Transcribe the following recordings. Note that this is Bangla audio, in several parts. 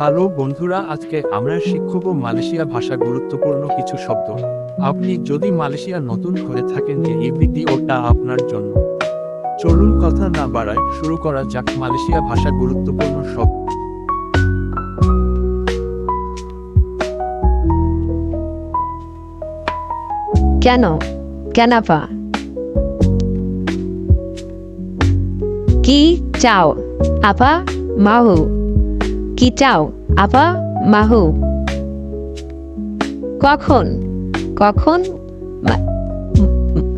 হ্যালো বন্ধুরা, আজকে আমরা শিখব মালয়েশিয়া ভাষা গুরুত্বপূর্ণ কিছু শব্দ। আপনি যদি মালয়েশিয়া নতুন হয়ে থাকেন যে এই ভিডিওটা আপনার জন্য। চলুন কথা না বাড়ায়, শুরু করা যাক মালয়েশিয়া ভাষা গুরুত্বপূর্ণ শব্দ। কেন? কেনাপা কি চাও? আপা, মাহু। কি চাও? আপা, মাহু। কখন? কখন?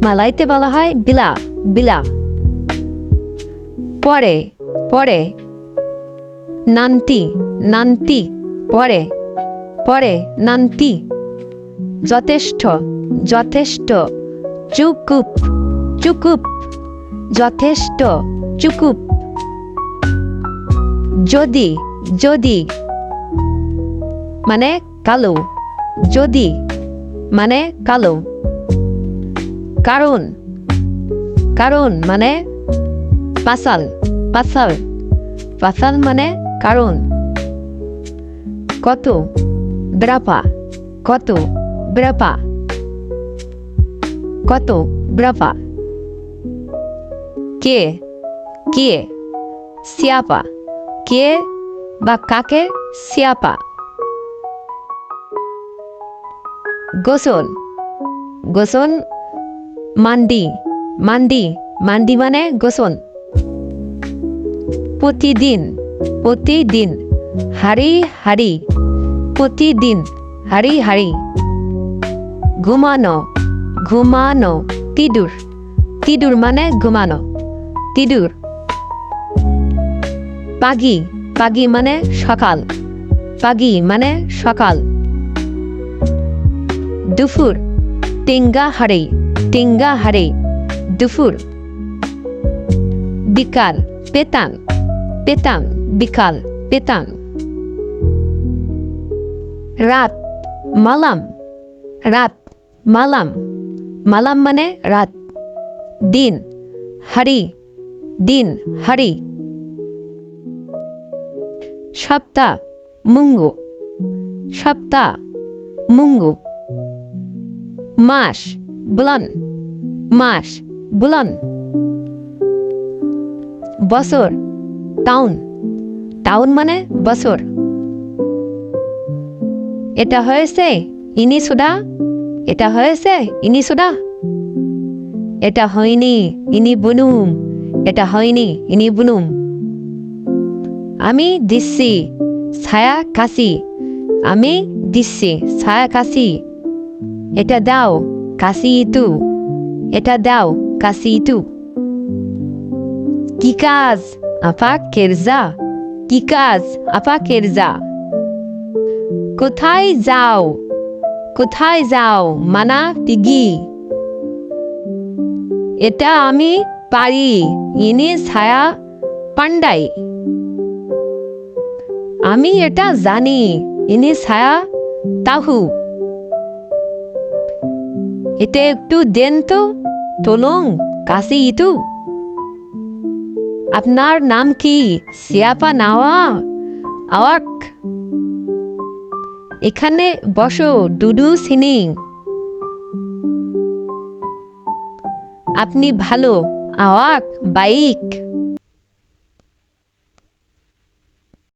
মালাইতে বলা হয় বিলা বিলা। পরে পরে। নান্তি নান্তি, পরে। পরে, নান্তি। যথেষ্ট যথেষ্ট। চুকুপ চুকুপ। যথেষ্ট, চুকুপ। যদি যদি মানে কালো, যদি মানে কালো। কারণ কারণ মানে পাসাল পাসাল পাসাল মানে কারণ। কত, ব্রাপা কত ব্রাপা। কত, ব্রাপা। কে কে, সিয়াপা। কে বা কাকে? সিয়াপা। গোসল। গোসল মান্ডি। মান্ডি। মান্ডি মানে গোসল। প্রতিদিন। প্রতিদিন। হারি হারি প্রতিদিন। হারি হারি ঘুমানো। ঘুমানো। তিদুর। তিদুর মানে ঘুমানো। তিদুর। পাগি। পাগি মানে সকাল। পাগি মানে সকাল। দুপুর টিঙ্গা হারে টিঙ্গা হারে দুপুর বিকাল, পেতান। পেতান, বিকাল, পেতান। রাত, মালাম। রাত, মালাম। মালাম মানে রাত। দিন হারি দিন হারি সপ্তাহ মুঙ্গু। সপ্তাহ মুঙ্গু। মাস, বুলান। মাস, বুলান। বছর, টাউন। টাউন মানে বছর। এটা হয়েছে ইনি সুদা এটা হয়েছে ইনি সুদা এটা হয়নি ইনি বুনুম এটা হয়নি ইনি বুনুম আমি দিচ্ছি। ছায়া কাশি। আমি দিচ্ছি। ছায়া কাশি। এটা দাও, কাশি ইতু। এটা দাও, কাশি ইতু। কি কাজ? আপা কেরজা। কি কাজ? আপা কেরজা। কোথায় যাও? কোথায় যাও, মানা পিগি এটা আমি পারি। ইনি ছায়া পান্ডাই আমি এটা জানি। ইনি ছায়া, তাহু। এটা একটু দেন তো, তোলং, কাশি ইতু। আপনার নাম কি? সিয়াপা নাওয়া? আওয়াক। এখানে বসো ডুডু সিনিং। আপনি ভালো, আওয়াক, বাইক।